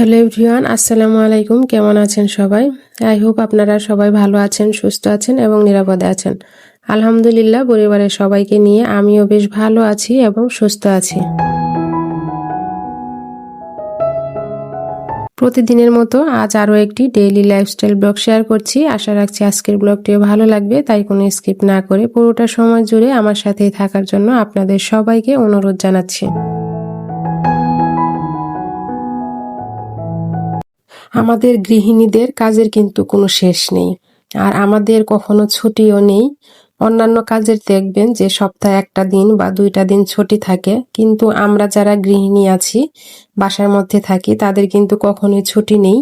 Hello everyone, আসসালামু আলাইকুম। কেমন আছেন সবাই? আই হোপ আপনারা সবাই ভালো আছেন, সুস্থ আছেন এবং নিরাপদে আছেন। আলহামদুলিল্লাহ, পরিবারের সবাইকে নিয়ে আমিও বেশ ভালো আছি এবং সুস্থ আছি। প্রতিদিনের মতো আজ আরও একটি ডেইলি লাইফস্টাইল ব্লগ শেয়ার করছি। আশা রাখছি আজকের ব্লগটিও ভালো লাগবে, তাই কোনো স্কিপ না করে পুরোটা সময় জুড়ে আমার সাথেই থাকার জন্য আপনাদের সবাইকে অনুরোধ জানাচ্ছি। আমাদের গৃহিণীদের কাজের কিন্তু কোনো শেষ নেই। আর আমাদের কখনো ছুটিও নেই। অন্যান্য কাজের দেখবেন যে সপ্তাহে একটা দিন বা দুইটা দিন ছুটি থাকে। কিন্তু আমরা যারা গৃহিণী আছি, বাসার মধ্যে থাকি, তাদের কিন্তু কখনোই ছুটি নেই।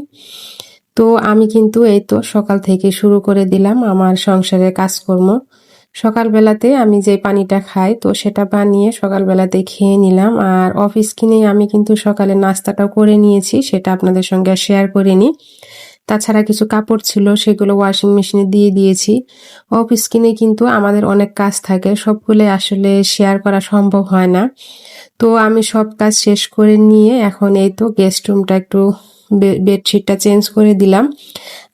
তো আমি কিন্তু এই তো সকাল থেকে শুরু করে দিলাম আমার সংসারের কাজকর্ম। সকালবেলাতে আমি যে পানিটা খাই, তো সেটা বানিয়ে সকালবেলাতে খেয়ে নিলাম। আর অফিস কিনে আমি কিন্তু সকালে নাস্তাটাও করে নিয়েছি, সেটা আপনাদের সঙ্গে শেয়ার করে নিই। তাছাড়া কিছু কাপড় ছিল, সেগুলো ওয়াশিং মেশিনে দিয়ে দিয়েছি। অফিস কিনে কিন্তু আমাদের অনেক কাজ থাকে, সবগুলো আসলে শেয়ার করা সম্ভব হয় না। তো আমি সব কাজ শেষ করে নিয়ে এখন এই তো গেস্ট রুমটা একটু বেডশিটটা চেঞ্জ করে দিলাম।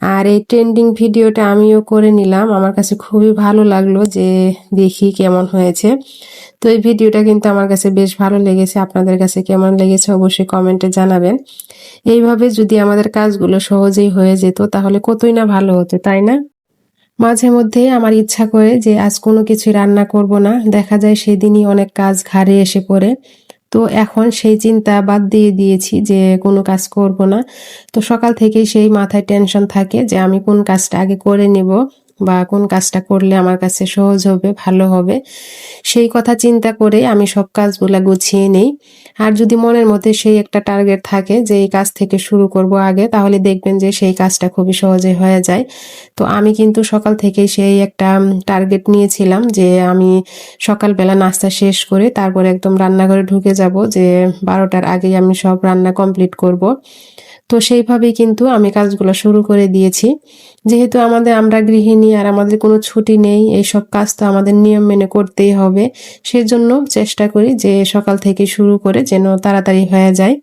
আর এই ট্রেন্ডিং ভিডিওটা আমিও করে নিলাম। আমার কাছে খুবই ভালো লাগল যে দেখি কেমন হয়েছে। তো এই ভিডিওটা কিন্তু আমার কাছে বেশ ভালো লেগেছে। আপনাদের কাছে কেমন লেগেছে অবশ্যই কমেন্টে জানাবেন। এইভাবে যদি আমাদের কাজগুলো সহজেই হয়ে যেত, তাহলে কতই না ভালো হতো, তাই না? মাঝে মধ্যে আমার ইচ্ছা করে যে আজ কোনো কিছু রান্না করব না। দেখা যায় সেদিনই অনেক কাজ ঘাড়ে এসে পড়ে। তো এখন সেই চিন্তা বাদ দিয়ে দিয়েছি যে কোনো কাজ করব না। তো সকাল থেকেই সেই মাথায় টেনশন থাকে যে আমি কোন কাজটা আগে করে নেব। বা কোন কাজটা করলে আমার কাছে সহজ হবে, ভালো হবে, সেই কথা চিন্তা করে আমি সব কাজগুলো গুছিয়ে নেই। আর যদি মনের মধ্যে সেই একটা টার্গেট থাকে যে এই কাজ থেকে শুরু করব আগে, তাহলে দেখবেন যে সেই কাজটা খুবই সহজে হয়ে যায়। তো আমি কিন্তু সকাল থেকে সেই একটা টার্গেট নিয়েছিলাম যে আমি সকালবেলা নাস্তা শেষ করে তারপরে একদম রান্নাঘরে ঢুকে যাব যে বারোটার আগেই আমি সব রান্না কমপ্লিট করব। তো সেইভাবেই কিন্তু আমি কাজগুলো শুরু করে দিয়েছি। যেহেতু আমাদের আমরা গৃহিণী আর আমাদের কোনো ছুটি নেই, এইসব কাজ তো আমাদের নিয়ম মেনে করতেই হবে। সেজন্য চেষ্টা করি যে সকাল থেকে শুরু করে যেন তাড়াতাড়ি হয়ে যায়।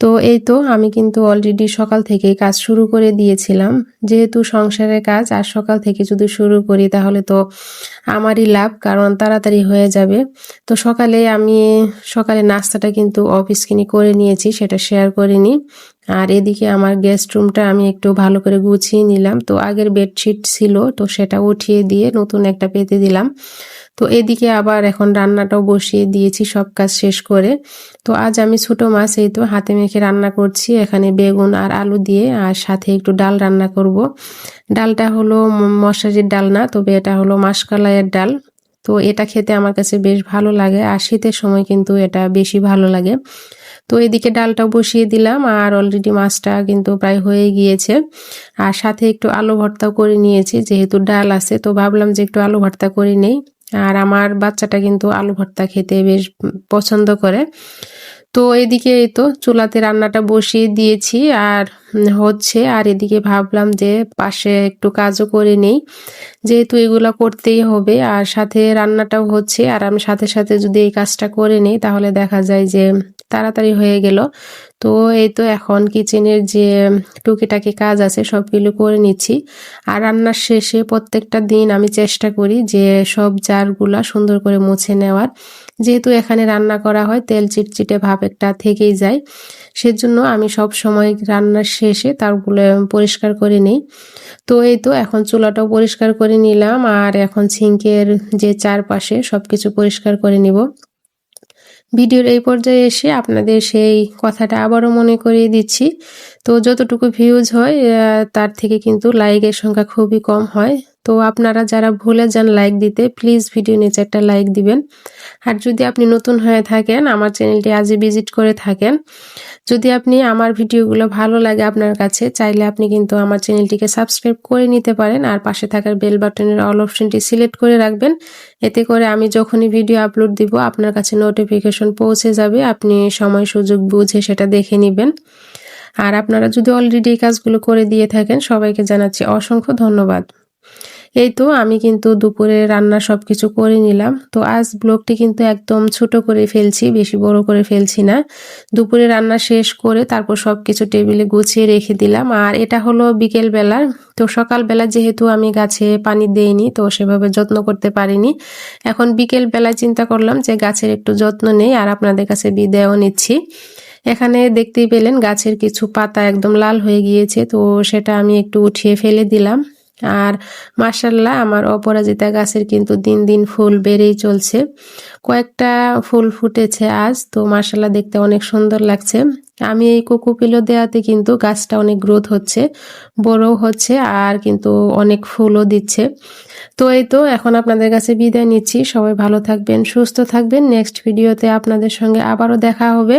তো এই তো আমি কিন্তু অলরেডি সকাল থেকেই কাজ শুরু করে দিয়েছিলাম। যেহেতু সংসারের কাজ, আর সকাল থেকে যদি শুরু করি তাহলে তো আমারই লাভ, কারণ তাড়াতাড়ি হয়ে যাবে। তো সকালে আমি, সকালে নাস্তাটা কিন্তু অফিস কিনে করে নিয়েছি, সেটা শেয়ার করিনি। আর এদিকে আমার গেস্ট রুমটা আমি একটু ভালো করে গুছিয়ে নিলাম। তো আগের বেডশিট ছিল, তো সেটা উঠিয়ে দিয়ে নতুন একটা পেতে দিলাম। তো এদিকে আবার এখন রান্নাটাও বসিয়ে দিয়েছি, সব কাজ শেষ করে। তো আজ আমি ছোটো মাছ, এই তো হাতে মেখে রান্না করছি। এখানে বেগুন আর আলু দিয়ে, আর সাথে একটু ডাল রান্না করব। ডালটা হলো মশারির ডাল না, তবে এটা হলো মাসকালাইয়ের ডাল। তো এটা খেতে আমার কাছে বেশ ভালো লাগে, আর শীতের সময় কিন্তু এটা বেশি ভালো লাগে। তো এদিকে ডালটাও বসিয়ে দিলাম আর অলরেডি মাছটা কিন্তু প্রায় হয়ে গিয়েছে। আর সাথে একটু আলু ভর্তাও করে নিয়েছি, যেহেতু ডাল আছে, তো ভাবলাম যে একটু আলু ভর্তা করে নেই। আর আমার বাচ্চাটা কিন্তু আলু ভর্তা খেতে বেশ পছন্দ করে। তো এদিকে এই তো চুলাতে রান্নাটা বসিয়ে দিয়েছি আর হচ্ছে, আর এদিকে ভাবলাম যে পাশে একটু কাজও করে নেই, যেহেতু এগুলো করতেই হবে। আর সাথে রান্নাটাও হচ্ছে, আর আমি সাথে সাথে যদি এই কাজটা করে নিই, তাহলে দেখা যায় যে তাড়াতাড়ি হয়ে গেল। তো এই তো এখন কিচেনের যে টুকিটাকি কাজ আছে, সবগুলো করে নিচ্ছি। আর রান্নার শেষে প্রত্যেকটা দিন আমি চেষ্টা করি যে সব জারগুলা সুন্দর করে মুছে নেওয়ার। যেহেতু এখানে রান্না করা হয়, তেল চিটচিটে ভাব একটা থেকেই যায়। সেজন্য আমি সব সময় রান্নার শেষে তারগুলো পরিষ্কার করে নিই। তো এই তো এখন চুলাটাও পরিষ্কার করে নিলাম। আর এখন সিঙ্কের যে চারপাশে সব কিছু পরিষ্কার করে নিব। ভিডিওর এই পর্যায়ে এসে আপনাদের সেই কথাটা আবারও মনে করিয়ে দিচ্ছি। তো যতটুকু ভিউজ হয় তার থেকে কিন্তু লাইকের সংখ্যা খুবই কম হয়। তো আপনারা যারা ভুলে যান লাইক দিতে প্লিজ ভিডিও নিচে একটা লাইক দিবেন। আর যদি আপনি নতুন হয়ে থাকেন, আমার চ্যানেলটি আজই ভিজিট করে থাকেন। যদি আপনি আমার ভিডিওগুলো ভালো লাগে আপনার কাছে, চাইলে আপনি কিন্তু আমার চ্যানেলটিকে সাবস্ক্রাইব করে নিতে পারেন। আর পাশে থাকার বেল বাটনের অল অপশনটি সিলেক্ট করে রাখবেন। এতে করে আমি যখনই ভিডিও আপলোড দিব, আপনার কাছে নোটিফিকেশন পৌঁছে যাবে। আপনি সময় সুযোগ বুঝে সেটা দেখে নেবেন। আর আপনারা যদি অলরেডি এই কাজগুলো করে দিয়ে থাকেন, সবাইকে জানাচ্ছি অসংখ্য ধন্যবাদ। এই তো আমি কিন্তু দুপুরে রান্না সব কিছু করে নিলাম। তো আজ ব্লগটি কিন্তু একদম ছোট করে ফেলছি, বেশি বড় করে ফেলছি না। দুপুরে রান্না শেষ করে তারপর সব কিছু টেবিলে গুছিয়ে রেখে দিলাম। আর এটা হলো বিকেল বেলার তো সকালবেলা যেহেতু আমি গাছে পানি দেইনি, তো সেভাবে যত্ন করতে পারিনি। এখন বিকেল বেলায় চিন্তা করলাম যে গাছের একটু যত্ন নেই আর আপনাদের কাছে বিদায়ও নিচ্ছি। এখানে দেখতেই পেলেন গাছের কিছু পাতা একদম লাল হয়ে গিয়েছে, তো সেটা আমি একটু উঠিয়ে ফেলে দিলাম। আর মার্শাল্লাহ আমার অপরাজিতা গাছের কিন্তু দিন দিন ফুল বেড়েই চলছে। কয়েকটা ফুল ফুটেছে আজ, তো মার্শাল্লাহ দেখতে অনেক সুন্দর লাগছে। আমি এই কোকোপিলো দেওয়াতে কিন্তু গাছটা অনেক গ্রোথ হচ্ছে, বড়ও হচ্ছে আর কিন্তু অনেক ফুলও দিচ্ছে। তো এই তো, এখন আপনাদের কাছে বিদায় নিচ্ছি। সবাই ভালো থাকবেন, সুস্থ থাকবেন। নেক্সট ভিডিওতে আপনাদের সঙ্গে আবারও দেখা হবে।